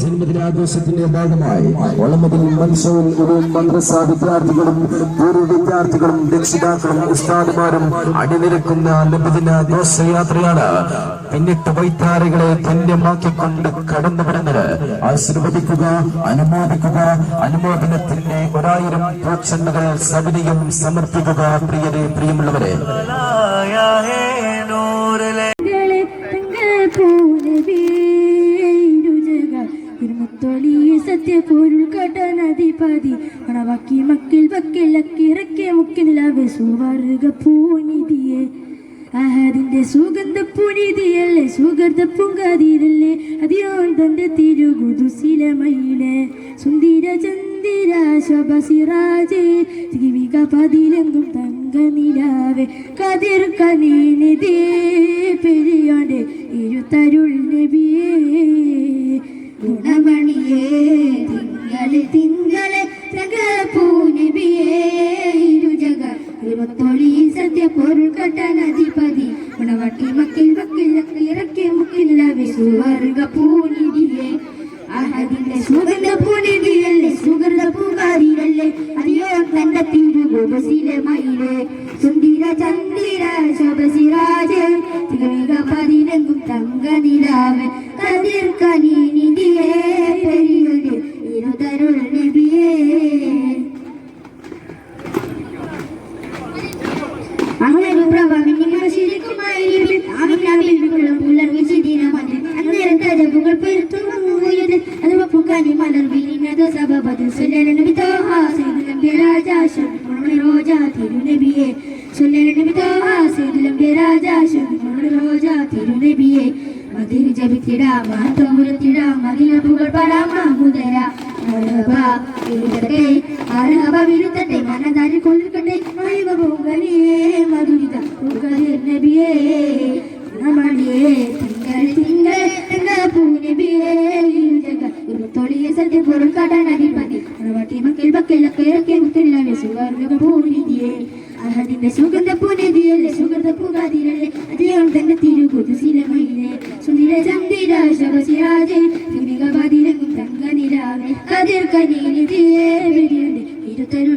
ജന്മദിനാഘോഷത്തിന്റെ ഭാഗമായി ഒളമതിൽ മൻസൂൽ ഉലൂം മദ്രസ വിദ്യാർത്ഥികളും പൂർവ വിദ്യാർത്ഥികളും രക്ഷിതാക്കളും ഉസ്താദുമാരും അണിനിരക്കുന്ന നബിദിന ഘോഷയാത്രയാണ് പിന്നിട്ട് വൈത്താരികളെ ധന്യമാക്കിക്കൊണ്ട് കടന്നു വരുന്നത്. ആശീർവദിക്കുക അനുമോദിക്കുക അനുമോദനത്തിന്റെ ഒരായിരം പ്രോക്ഷണ്ണകൾ സവിനയം സമർപ്പിക്കുക പ്രിയരെ പ്രിയമുള്ളവരെ. ഇരുമുത്തൊളിയ സത്യപൊരുൾ കടനധിപതി അണവാക്കി മക്കിൽ വക്കിലക്കിറക്കിയ മുക്കിനിലാവ് സുവർഗ പൂനിധിയെ. അഹദിന്റെ സുഗന്ധ പുനിതിയല്ലേ സുഗന്ധ പൂങ്കാതിരല്ലേ അതിയോൻ തന്റെ തിരുകുതുശിലമയിലെ. സുന്ദര ചന്ദിര ശോഭസിറാജേ ജീവിക പതിലെങ്കും തങ്ക നിലാവേ കതിർ കനീനിതേ പെരിയോന്റെ ഇരുത്തരുൾ നബിയേ. ഗുണമണിയേ തിങ്കളെ തിങ്കളെ ഇരുപത്തൊളി സത്യ പൊരുൾ കട്ടനധിപതി ഗുണവട്ടി മക്കിൽ മക്കിൽ ഇറക്കിയ മുക്കിലവെ സുവർഗ പൂനിധിയെ. അഹദിന്റെ സുഗന്ധ പൂനിധിയല്ലേ സുഗന്ധ പൂകാരിയല്ലേ അതിയോ തന്റെ തിരുഗോപസിലെ മയിലെ. സുന്ദര ചന്ദ്ര ശോഭസിരാജ് തികവിക പതിനെങ്കും തങ്ക നിലാവൻ കതിർ കനീനിധിയേ സഭപത് സുലരനബി തോഹ സൈദുലംബി രാജാശം റോജാ തിരുനബിയെ സുലരനബി തോഹ സൈദുലംബി രാജാശം റോജാ തിരുനബിയെ മതിൽ ജപിത്തിട മാതമുരത്തിട മതിൽ പുകൾ പരാമുദര വിരുദ്ധത്തെ അർഹവ വിരുദ്ധത്തെ മനതാരി കൊള്ളിക്കട്ടെ മൈവ പൊങ്കലേ മധുരിത പൊങ്കലിർ നബിയേ ഗുണമണിയേ തിങ്കൾ തിങ്കൾ തിങ്കൾ പൂനബിയേ ജഗ ഇരുത്തൊളിയ സത്യ പൊരുൾ കടനടിപതി ഉണവാട്ടി മക്കൾ ഇറക്കിയ മുത്തലിലാവെ സുവർഗ പൂനിധിയേ അഹദിന്റെ സുഗന്ധ പുനതിയല്ലേ സുഗന്ധ പുകാതിരല്ലേ അദ്ദേഹം തന്നെ തിരുകുതുശീലമയിലെ സുന്ദര ചന്ദിര ശവസിരാജേ തിമികവാതിരങ്ങും തങ്ക കതിർ വെടിയുണ്ട് ഇരുത്തരുൾ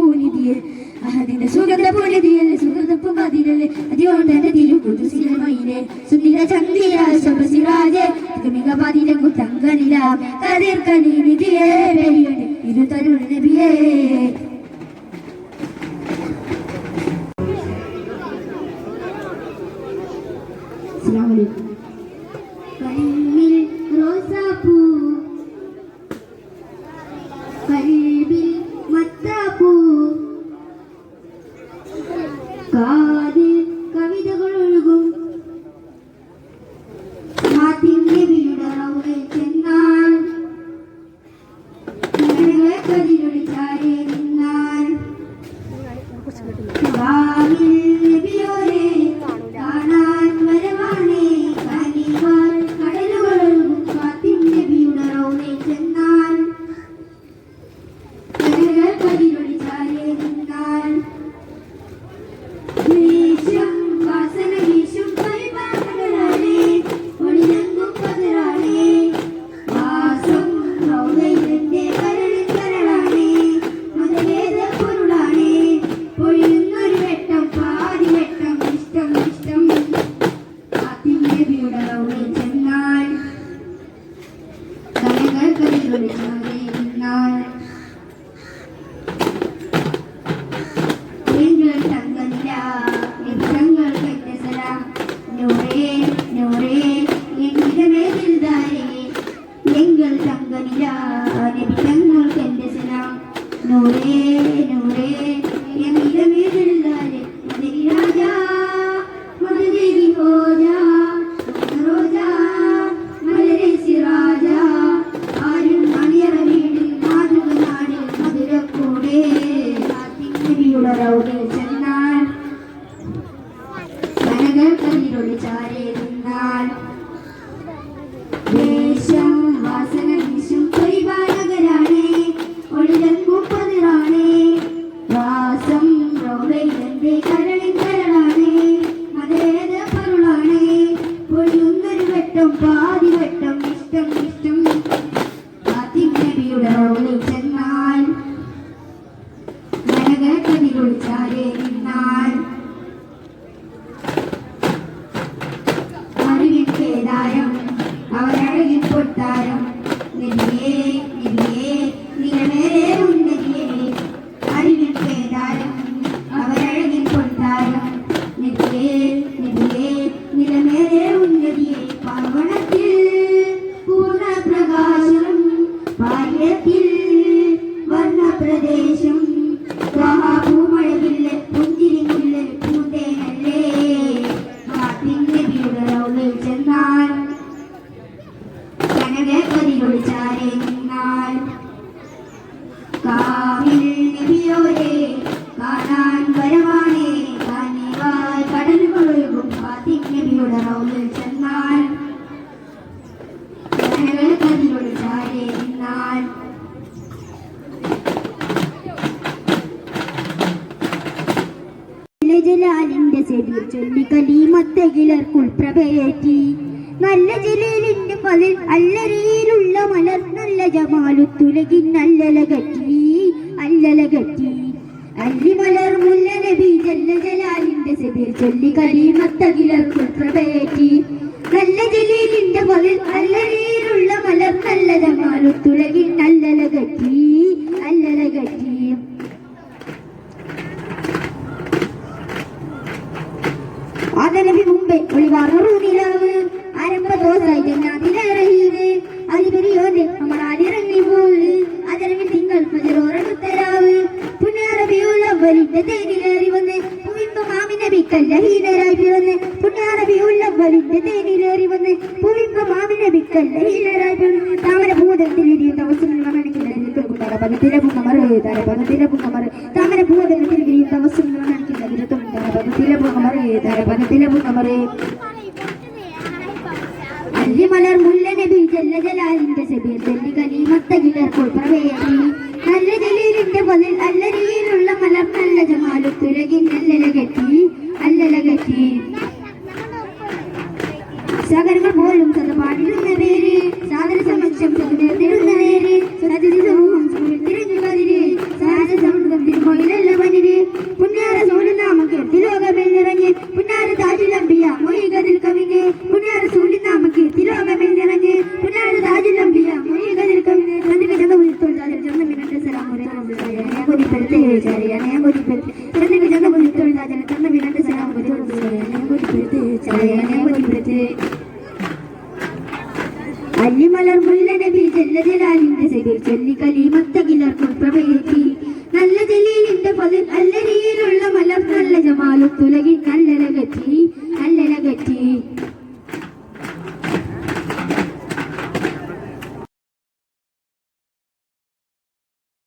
കുതുശീലമയിലെ സുന്ദര ചന്ദിര ശബസിരാജെ മിക പതിരങ്ങു തങ്കനില കതിർ കനീനിധിയേ പെരിയുടെ ഇരു തരുൾ നബിയേ. കനകൾ ബാല്യത്തിൽ വർണപ്രദേശം. പൂമഴകില്ല പുഞ്ചിരിമുല്ല പൂന്തേനല്ലേ? നബിയുടെ റൗളിൽ ചെന്നാൽ കനകക്കതിരൊളി ചാരെ നിന്നാൽ കാവിൽ ജലാലിന്റെ സെബീർ ചൊല്ലി കലീമത്തെ കിളർക്കുൾ പ്രഭയേറ്റി നല്ല ജലീലിന്റെ പതിൽ അല്ലരയിലുള്ള മലർ നല്ല ജമാലുത്തുലകിൻ നല്ലലകറ്റി അല്ലലകറ്റി അല്ലിമലർ മുല്ല നബി ജല്ല ജലാലിന്റെ സെബീർ ചൊല്ലി കലീമത്തെ കിളർക്കുൾ പ്രഭയേറ്റി നല്ല ജലീലിന്റെ പതിൽ അല്ലരയിലുള്ള മലർ നല്ല ജമാലുത്തുലകിൻ നല്ലലകറ്റി അല്ലലകറ്റി ആദരവി മുമ്പേ ഒളിവാറു നിലാവ്. ആരംഭ ദോസായി ജന്നാതിലേറഹീവ് നമ്മൾ നമ്മളാലിറങ്ങി പോവ് ആദരവിൽ തിങ്കൾ പതിറോറടുത്തരാവ് പുണ്യാറബിയുള്ള വലിന്റെ തേനിലേറി വന്ന് പൂവിമ്പ മാമിനബി കല്ലഹീനരായി ഹീനരായി പിറന്ന് പുണ്യാറബിയുള്ള വലിന്റെ തേനിലേറി വന്ന് പൂവിമ്പ മാമിനബി കല്ലഹീനരായി ഹീനരായി പിറന്ന് താമര ഭൂതത്തിൽ വിരിയുന്ന വസ്തുക്കൾ മണിക്കില്ല പദത്തിലെ പുങ്ങമറ് തരപദത്തിലെ പുങ്ങമറ് താമര തരപദത്തിലെ പുങ്ങമറ് അല്ലിമലർ മുല്ല നബി ജല്ല ജലാലിന്റെ സബീർ ജല്ലി കലീമത്ത കിളർപ്പോൾ പ്രവേശി. നല്ല ജലീലിന്റെ പതിൽ അല്ലരിയിലുള്ള ചാരിയ ഞാൻ കൊതിപ്പെടുത്ത് ചന്ദ്രിക ചന്ത ഉയർത്തോൾ ചാരി ചന്ത മിനന്റെ സലാമുരെ ഞാൻ കൊതിപ്പെടുത്ത് ചാരിയ ഞാൻ കൊതിപ്പെടുത്ത് അല്ലിമലർ മുല്ല നബി ജല്ല ജലാലിന്റെ സബീർ ചൊല്ലി കലീമത്ത കിളർക്കും പ്രഭയേറ്റി നല്ല ജലീലിന്റെ പതിൽ അല്ലരിയിലുള്ള മലർ നല്ല ജമാലുത്തുലകിൻ നല്ല നല്ലലകറ്റി